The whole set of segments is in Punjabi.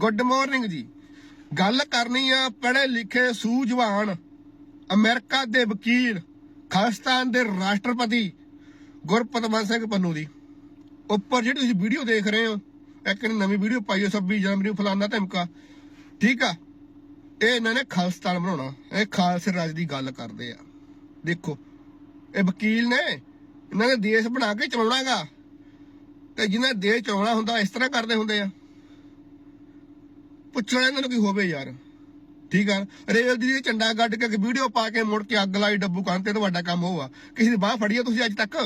ਗੁੱਡ ਮਾਰਨਿੰਗ ਜੀ। ਗੱਲ ਕਰਨੀ ਆ ਪੜ੍ਹੇ ਲਿਖੇ ਸੂਝਵਾਨ ਅਮਰੀਕਾ ਦੇ ਵਕੀਲ, ਖਾਲਿਸਤਾਨ ਦੇ ਰਾਸ਼ਟਰਪਤੀ ਗੁਰਪਤਵੰਤ ਸਿੰਘ ਪੰਨੂ ਦੀ। ਉੱਪਰ ਜਿਹੜੀ ਤੁਸੀਂ ਵੀਡੀਓ ਦੇਖ ਰਹੇ ਹੋ ਇੱਕ ਨੇ ਨਵੀਂ ਵੀਡੀਓ ਪਾਈ ਹੈ 26 ਜਨਵਰੀ ਨੂੰ ਫਲਾਨਾ ਧਮਕਾ। ਠੀਕ ਆ? ਇਹ ਇਹਨਾਂ ਨੇ ਖਾਲਿਸਤਾਨ ਬਣਾਉਣਾ। ਇਹ ਖਾਲਸੇ ਰਾਜ ਦੀ ਗੱਲ ਕਰਦੇ ਆ। ਦੇਖੋ, ਇਹ ਵਕੀਲ ਨੇ ਇਹਨਾਂ ਨੇ ਦੇਸ਼ ਬਣਾ ਕੇ ਚਲਾਉਣਾਗਾ ਤੇ ਜਿਹਨੇ ਦੇਸ਼ ਚਲਾਉਣਾ ਹੁੰਦਾ, ਇਸ ਤਰ੍ਹਾਂ ਕਰਦੇ ਹੁੰਦੇ ਆ। ਪੁੱਛਣਾ ਇਹਨਾਂ ਨੂੰ ਕੀ ਹੋਵੇ ਯਾਰ। ਠੀਕ ਆ? ਰੇਲ ਦੀ ਝੰਡਾ ਗੱਡ ਕੇ ਵੀਡੀਓ ਪਾ ਕੇ ਮੁੜ ਕੇ ਅੱਗ ਲਾਈ ਡੱਬੂ ਕੰਨ ਤੇ ਤੁਹਾਡਾ ਕੰਮ ਹੋਆ ਕਿਸੇ ਦੀ ਬਾਹ ਫੜੀ ਆ ਤੁਸੀਂ ਅੱਜ ਤੱਕ?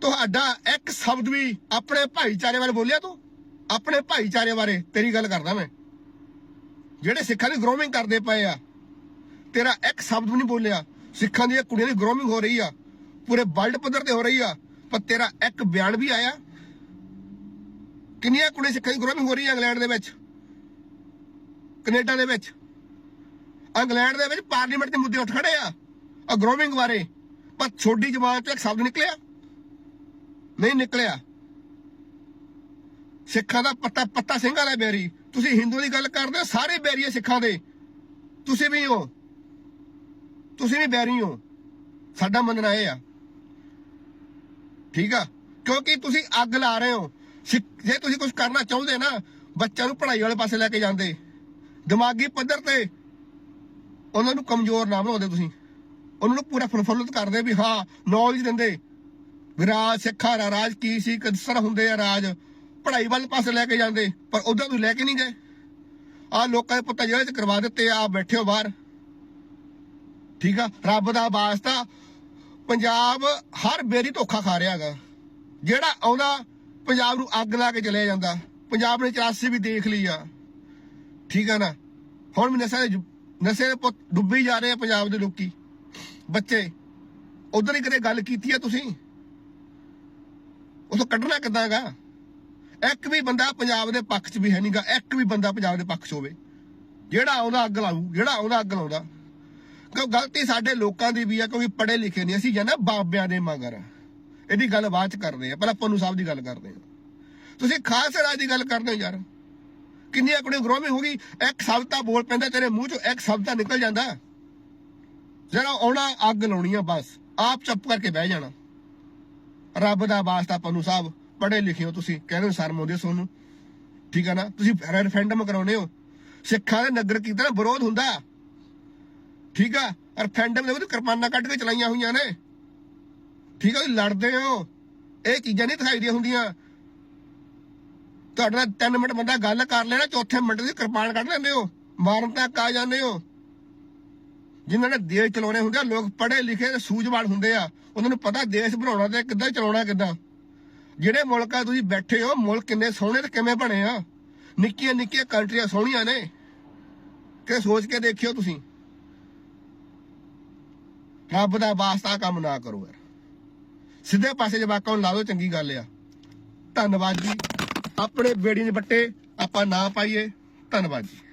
ਤੁਹਾਡਾ ਇੱਕ ਸ਼ਬਦ ਵੀ ਆਪਣੇ ਭਾਈਚਾਰੇ ਬਾਰੇ ਬੋਲਿਆ ਤੂੰ? ਆਪਣੇ ਭਾਈਚਾਰੇ ਬਾਰੇ ਤੇਰੀ ਗੱਲ ਕਰਦਾ ਮੈਂ। ਜਿਹੜੇ ਸਿੱਖਾਂ ਦੀ ਗਰੋਮਿੰਗ ਕਰਦੇ ਪਏ ਆ, ਤੇਰਾ ਇੱਕ ਸ਼ਬਦ ਵੀ ਨਹੀਂ ਬੋਲਿਆ। ਸਿੱਖਾਂ ਦੀਆਂ ਕੁੜੀਆਂ ਦੀ ਗਰੋਮਿੰਗ ਹੋ ਰਹੀ ਆ, ਪੂਰੇ ਵਰਲਡ ਪੱਧਰ ਤੇ ਹੋ ਰਹੀ ਆ, ਪਰ ਤੇਰਾ ਇੱਕ ਬਿਆਨ ਵੀ ਆਇਆ। ਕਿੰਨੀਆਂ ਕੁੜੀਆਂ ਸਿੱਖਾਂ ਦੀ ਗਰੋਮਿੰਗ ਹੋ ਰਹੀ ਆ ਇੰਗਲੈਂਡ ਦੇ ਵਿੱਚ? ਕੈਨੇਡਾ ਦੇ ਵਿੱਚ। ਇੰਗਲੈਂਡ ਦੇ ਵਿੱਚ ਪਾਰਲੀਮੈਂਟ ਦੇ ਮੁੱਦੇ ਉੱਠ ਖੜੇ ਆ। ਆ ਗਰੋਮਿੰਗ ਬਾਰੇ। ਪਰ ਛੋਟੀ ਜਮਾਤ ਤੋਂ ਇੱਕ ਸ਼ਬਦ ਨਿਕਲਿਆ। ਨਹੀਂ ਨਿਕਲਿਆ। ਸਿੱਖਾਂ ਦਾ ਪੱਤਾ ਪੱਤਾ ਸਿੰਘਾਂ ਦਾ ਬੈਰੀ। ਤੁਸੀਂ ਹਿੰਦੂ ਦੀ ਗੱਲ ਕਰਦੇ ਹੋ, ਸਾਰੇ ਬੈਰੀ ਸਿੱਖਾਂ ਦੇ। ਤੁਸੀਂ ਵੀ ਹੋ। ਤੁਸੀਂ ਵੀ ਬੈਰੀ ਹੋ। ਸਾਡਾ ਮੰਨਣਾ ਇਹ ਆ। ਠੀਕ ਆ? ਕਿਉਂਕਿ ਤੁਸੀਂ ਅੱਗ ਲਾ ਰਹੇ ਹੋ। ਸਿੱਖ- ਜੇ ਤੁਸੀਂ ਕੁਝ ਕਰਨਾ ਚਾਹੁੰਦੇ ਨਾ, ਬੱਚਿਆਂ ਨੂੰ ਪੜ੍ਹਾਈ ਵਾਲੇ ਪਾਸੇ ਲੈ ਕੇ ਜਾਂਦੇ। ਦਿਮਾਗੀ ਪੱਧਰ ਤੇ ਉਹਨਾਂ ਨੂੰ ਕਮਜ਼ੋਰ ਨਾ ਬਣਾਉਂਦੇ ਤੁਸੀਂ। ਉਹਨਾਂ ਨੂੰ ਪੂਰਾ ਫੁੱਲਫੁੱਲਤ ਕਰਦੇ ਵੀ ਹਾਂ ਨੌਲੇਜ ਦਿੰਦੇ। ਵੀ ਰਾਜ ਸਿੱਖਾਂ ਦਾ ਰਾਜ ਕੀ ਸੀ, ਕਿਸ ਹੁੰਦੇ ਆ ਰਾਜ। ਪੜ੍ਹਾਈ ਵੱਲ ਪਾਸੇ ਲੈ ਕੇ ਜਾਂਦੇ, ਪਰ ਉਧਰ ਤੁਸੀਂ ਲੈ ਕੇ ਨਹੀਂ ਗਏ। ਆ ਲੋਕਾਂ ਦੇ ਪੁੱਤਾਂ ਜਿਹੜੇ ਕਰਵਾ ਦਿੱਤੇ ਆ ਬੈਠੇ ਹੋ ਬਾਹਰ। ਠੀਕ ਆ, ਰੱਬ ਦਾ ਵਾਸਤਾ ਪੰਜਾਬ ਹਰ ਬੇਰੀ ਧੋਖਾ ਖਾ ਰਿਹਾ ਹੈਗਾ। ਜਿਹੜਾ ਆਉਂਦਾ, ਪੰਜਾਬ ਨੂੰ ਅੱਗ ਲਾ ਕੇ ਚਲੇ ਜਾਂਦਾ। ਪੰਜਾਬ ਨੇ 84 ਵੀ ਦੇਖ ਲਈ ਆ। ਠੀਕ ਆ ਨਾ? ਹੁਣ ਵੀ ਨਸ਼ੇ ਦੇ ਨਸ਼ੇ ਦੇ ਪੁੱਤ ਡੁੱਬੀ ਜਾ ਰਹੇ ਆ ਪੰਜਾਬ ਦੇ ਲੋਕੀ। ਬੱਚੇ, ਉਧਰ ਹੀ ਕਦੇ ਗੱਲ ਕੀਤੀ ਆ ਤੁਸੀਂ? ਉਥੋਂ ਕੱਢਣਾ ਕਿੱਦਾਂਗਾ ਇੱਕ ਵੀ ਬੰਦਾ ਪੰਜਾਬ ਦੇ ਪੱਖ 'ਚ ਵੀ ਹੈ ਨਹੀਂਗਾ ਇੱਕ ਵੀ ਬੰਦਾ ਪੰਜਾਬ ਦੇ ਪੱਖ 'ਚ ਹੋਵੇ। ਜਿਹੜਾ ਆਉਂਦਾ ਅੱਗ ਲਾਊ, ਜਿਹੜਾ ਆਉਂਦਾ ਅੱਗ ਲਾਉਂਦਾ। ਕਿਉਂ ਗਲਤੀ ਸਾਡੇ ਲੋਕਾਂ ਦੀ ਵੀ ਆ, ਕਿਉਂਕਿ ਪੜ੍ਹੇ ਲਿਖੇ ਨਹੀਂ। ਅਸੀਂ ਜਾਂਦਾ ਬਾਬਿਆਂ ਦੇ ਮਗਰ। ਇਹਦੀ ਗੱਲ ਬਾਅਦ 'ਚ ਕਰਦੇ ਆ ਪਹਿਲਾਂ ਪੰਨੂ ਸਾਹਿਬ ਦੀ ਗੱਲ ਕਰਦੇ ਆ। ਤੁਸੀਂ ਖਾਲਸਾ ਰਾਜ ਦੀ ਗੱਲ ਕਰਦੇ ਹੋ ਯਾਰ। ਕਿੰਨੀ ਆਪਣੀ ਗਰੋਮਿੰਗ ਹੋ ਗਈ ਇੱਕ ਸ਼ਬਦ ਤਾਂ ਬੋਲ ਪੈਂਦਾ, ਤੇਰੇ ਮੂੰਹ 'ਚੋਂ ਇੱਕ ਸ਼ਬਦ ਤਾਂ ਨਿਕਲ ਜਾਂਦਾ। ਜਿਹੜਾ ਆਉਣਾ, ਅੱਗ ਲਾਉਣੀ ਆ ਬਸ। ਆਪ ਚੁੱਪ ਕਰਕੇ ਬਹਿ ਜਾਣਾ। ਰੱਬ ਦਾ ਵਾਸਤਾ ਪੰਨੂ ਸਾਹਿਬ, ਪੜ੍ਹੇ ਲਿਖੇ ਤੁਸੀਂ ਕਹਿੰਦੇ ਹੋ ਸ਼ਰਮ ਆਉਂਦੀ ਆ ਠੀਕ ਆ ਨਾ? ਤੁਸੀਂ ਰੈਫਰੈਂਡਮ ਕਰਾਉਨੇ ਹੋ। ਸਿੱਖਾਂ ਦੇ ਨਗਰ ਕੀਤਾ ਨਾ ਵਿਰੋਧ ਹੁੰਦਾ। ਠੀਕ ਆ? ਰੈਫਰੈਂਡਮ ਦੇ ਵਿੱਚ ਕਿਰਪਾਨਾਂ ਕੱਢ ਕੇ ਚਲਾਈਆਂ ਹੋਈਆਂ ਨੇ। ਠੀਕ ਆ, ਤੁਸੀਂ ਲੜਦੇ ਹੋ। ਇਹ ਚੀਜ਼ਾਂ ਨਹੀਂ ਦਿਖਾਈ ਦੀਆਂ ਹੁੰਦੀਆਂ। ਤੁਹਾਡੇ ਨਾਲ 3 ਮਿੰਟ ਬੰਦਾ ਗੱਲ ਕਰ ਲੈਣਾ, ਚੌਥੇ ਮਿੰਟ ਦੀ ਕਿਰਪਾਨ ਕੱਢ ਲੈਂਦੇ ਹੋ। ਮਾਰਨ ਤੱਕ ਆ ਜਾਂਦੇ ਹੋ। ਜਿਨ੍ਹਾਂ ਨੇ ਦੇਸ਼ ਚਲਾਉਣੇ ਹੁੰਦੇ ਆ, ਲੋਕ ਪੜ੍ਹੇ ਲਿਖੇ ਤੇ ਸੂਝਵਾਨ ਹੁੰਦੇ ਆ। ਉਹਨਾਂ ਨੂੰ ਪਤਾ ਦੇਸ਼ ਬਣਾਉਣਾ ਤੇ ਕਿੱਦਾਂ ਚਲਾਉਣਾ, ਕਿੱਦਾਂ। ਜਿਹੜੇ ਮੁਲਕਾਂ ਤੁਸੀਂ ਬੈਠੇ ਹੋ, ਮੁਲਕ ਕਿੰਨੇ ਸੋਹਣੇ ਤੇ ਕਿਵੇਂ ਬਣੇ ਆ। ਨਿੱਕੀਆਂ ਨਿੱਕੀਆਂ ਕੰਟਰੀਆਂ ਸੋਹਣੀਆਂ ਨੇ। ਕਿ ਸੋਚ ਕੇ ਦੇਖਿਓ ਤੁਸੀਂ। ਰੱਬ ਦਾ ਵਾਸਤਾ ਕੰਮ ਨਾ ਕਰੋ ਯਾਰ। ਸਿੱਧੇ ਪਾਸੇ ਜਵਾਕਾਂ ਨੂੰ ਲਾ ਦਿਓ, ਚੰਗੀ ਗੱਲ ਆ। ਧੰਨਵਾਦ ਜੀ। ਆਪਣੇ ਬੇੜੀ ਦੇ ਬੱਟੇ ਆਪਾਂ ਨਾ ਪਾਈਏ। ਧੰਨਵਾਦ ਜੀ।